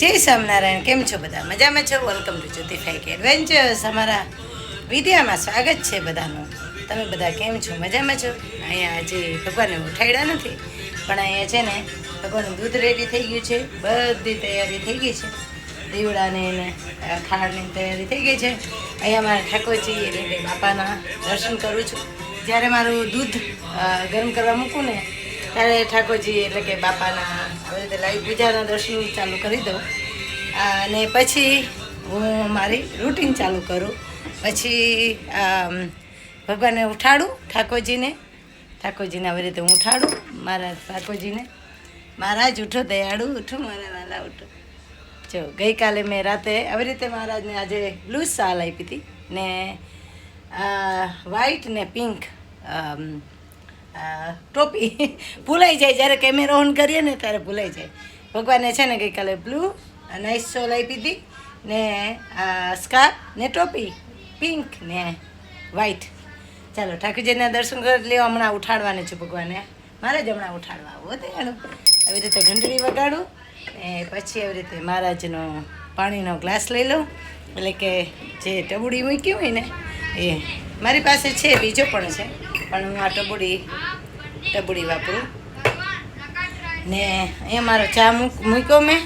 જય સ્વામિનારાયણ. કેમ છો બધા? મજામાં છો? વેલકમ ટુ જ્યોતિફાઈક એડવેન્ચર્સ અમારા વિડીયામાં સ્વાગત છે બધાનું. તમે બધા કેમ છો? મજામાં છો? અહીંયા આજે ભગવાનને ઉઠાડ્યા નથી પણ અહીંયા છે ને ભગવાનનું દૂધ રેડી થઈ ગયું છે. બધી તૈયારી થઈ ગઈ છે. દીવડાને ને અ, ખાડની તૈયારી થઈ ગઈ છે. અહીંયા મારા ઠાકોરજી એટલે કે બાપાના દર્શન કરું છું. જ્યારે મારું દૂધ ગરમ કરવા મૂકું ને ત્યારે ઠાકોરજી એટલે કે બાપાના રીતે લાઈવ પૂજાના દર્શન ચાલુ કરી દઉં. અને પછી હું મારી રૂટીન ચાલુ કરું. પછી ભગવાનને ઉઠાડું, ઠાકોરજીને. ઠાકોરજીને આવી રીતે હું ઉઠાડું, મારા ઠાકોરજીને. મહારાજ, ઉઠો, દયાળુ, ઉઠો, મારા વાલા ઉઠો. જો, ગઈકાલે મેં રાતે આવી રીતે મહારાજને આજે લૂઝ શાલ આપી હતી ને વ્હાઈટ ને પિંક ટોપી ભૂલાઈ જાય. જ્યારે કેમેરો ઓન કરીએ ને ત્યારે ભૂલાઈ જાય. ભગવાને છે ને ગઈકાલે બ્લુ નાઇસ સોલ આપી હતી ને સ્કાર્ફ ને ટોપી પિંક ને વ્હાઈટ ચાલો, ઠાકોરજીના દર્શન કરી લેવા હમણાં ઉઠાડવાને છે ભગવાને. મારે જ હમણાં ઉઠાડવા આવો દયાળુ આવી રીતે ઘંટડી વગાડું ને પછી આવી રીતે મહારાજનો પાણીનો ગ્લાસ લઈ લઉં. એટલે કે જે ટબુડી મૂકી હોય ને એ મારી પાસે છે, બીજો પણ છે. પણ હું આ ટબુડી ટબુડી વાપરું. ને અહીંયા મારો ચા મૂક, મૂક્યો મેં.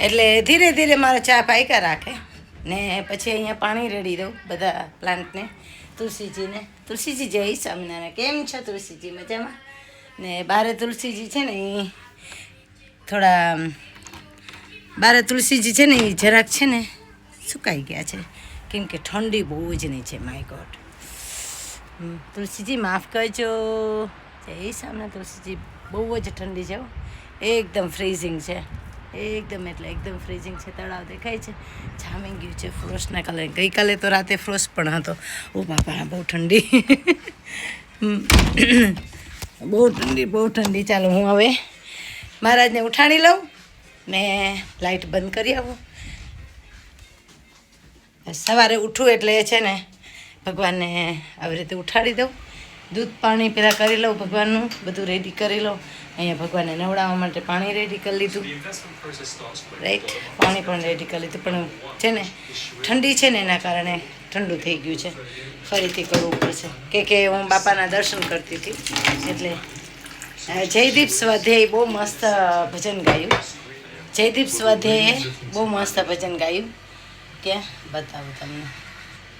એટલે ધીરે ધીરે મારો ચા પાયકા રાખે. ને પછી અહીંયા પાણી રેડી દઉં બધા પ્લાન્ટને. તુલસીજીને. તુલસીજી જય સ્વામિનારાયણ. કેમ છો તુલસીજી? મજામાં? ને બારે તુલસીજી છે ને એ થોડા બારે તુલસીજી છે ને એ જરાક છે ને સુકાઈ ગયા છે. કેમ કે ઠંડી બહુ જ નહીં છે માય ગોડ તુલસીજી, માફ કરજો. જય સામે તુલસીજી. બહુ જ ઠંડી છે. એકદમ ફ્રીઝિંગ છે. એકદમ એટલે એકદમ ફ્રીઝિંગ છે. તળાવ દેખાય છે. જામી ગયું છે ફ્રોસ્ટના કલર. ગઈકાલે તો રાતે ફ્રોસ્ટ પણ હતો. ઓ બાપા, બહુ ઠંડી. બહુ ઠંડી બહુ ઠંડી. ચાલો હું હવે મહારાજને ઉઠાણી લઉં ને લાઇટ બંધ કરી આવું. સવારે ઉઠું એટલે છે ને ભગવાનને આવી રીતે ઉઠાડી દઉં. દૂધ પાણી પહેલાં કરી લઉં ભગવાનનું, બધું રેડી કરી લઉં. અહીંયા ભગવાનને નવડાવવા માટે પાણી રેડી કરી લીધું. રાઈટ પાણી પણ રેડી કરી લીધું. પણ છે ને, ઠંડી છે ને એના કારણે ઠંડુ થઈ ગયું છે. ફરીથી કરવું પડશે. કે કે હું બાપાના દર્શન કરતી હતી. એટલે જયદીપ સ્વાધ્યાય બહુ મસ્ત ભજન ગાયું. જયદીપ સ્વાધ્યાયે બહુ મસ્ત ભજન ગાયું. ક્યાં બતાવું તમને.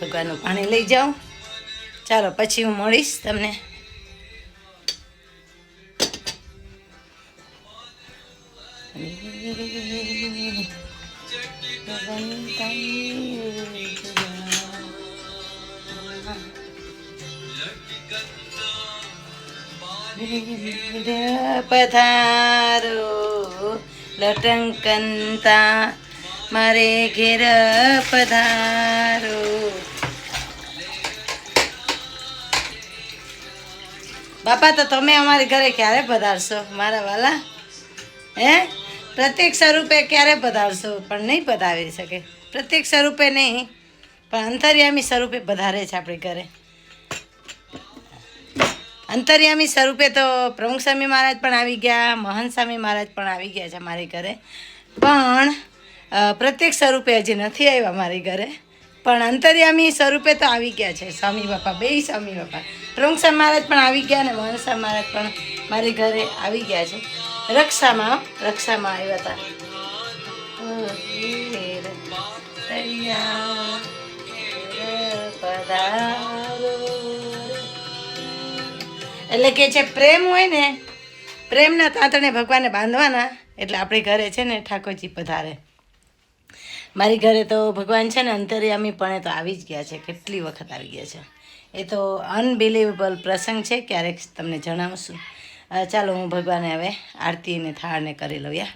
ભગવાનનું પાણી લઈ જાઉં ચાલો પછી હું મળીશ તમને. પધારો લટંકનતા મારે ઘેર પધારો બાપા તો તમે અમારી ઘરે ક્યારે પધારશો મારા વાલા હે પ્રત્યેક સ્વરૂપે ક્યારે પધારશો પણ નહીં પધારી શકે પ્રત્યેક સ્વરૂપે નહીં પણ અંતર્યામી સ્વરૂપે પધારે છે આપણી ઘરે અંતર્યામી સ્વરૂપે તો પ્રમુખ સ્વામી મહારાજ પણ આવી ગયા, મહંત સ્વામી મહારાજ પણ આવી ગયા છે મારી ઘરે. પણ પ્રત્યેક સ્વરૂપે હજી નથી આવ્યા મારી ઘરે. પણ અંતર્યામી સ્વરૂપે તો આવી ગયા છે સ્વામી બાપા બે સ્વામી બાપા. પ્રમુખ સ્વામી મહારાજ પણ આવી ગયા અને મહંત સ્વામી મહારાજ પણ મારી ઘરે આવી ગયા છે. રક્ષામાં રક્ષામાં આવ્યા હતા. એટલે કે જે પ્રેમ હોય ને, પ્રેમના તાંતણે ભગવાનને બાંધવાના, એટલે આપણી ઘરે છે ને ઠાકોરજી પધારે. મારી ઘરે તો ભગવાન છે ને અંતર્યામી પણ તો આવી જ ગયા છે, કેટલી વખત આવી ગયા છે. એ તો અનબિલીવેબલ પ્રસંગ છે, ક્યારેક તમને જણાવશું. ચાલો હું ભગવાને હવે આરતી અને થાળને કરી લઉં, યા.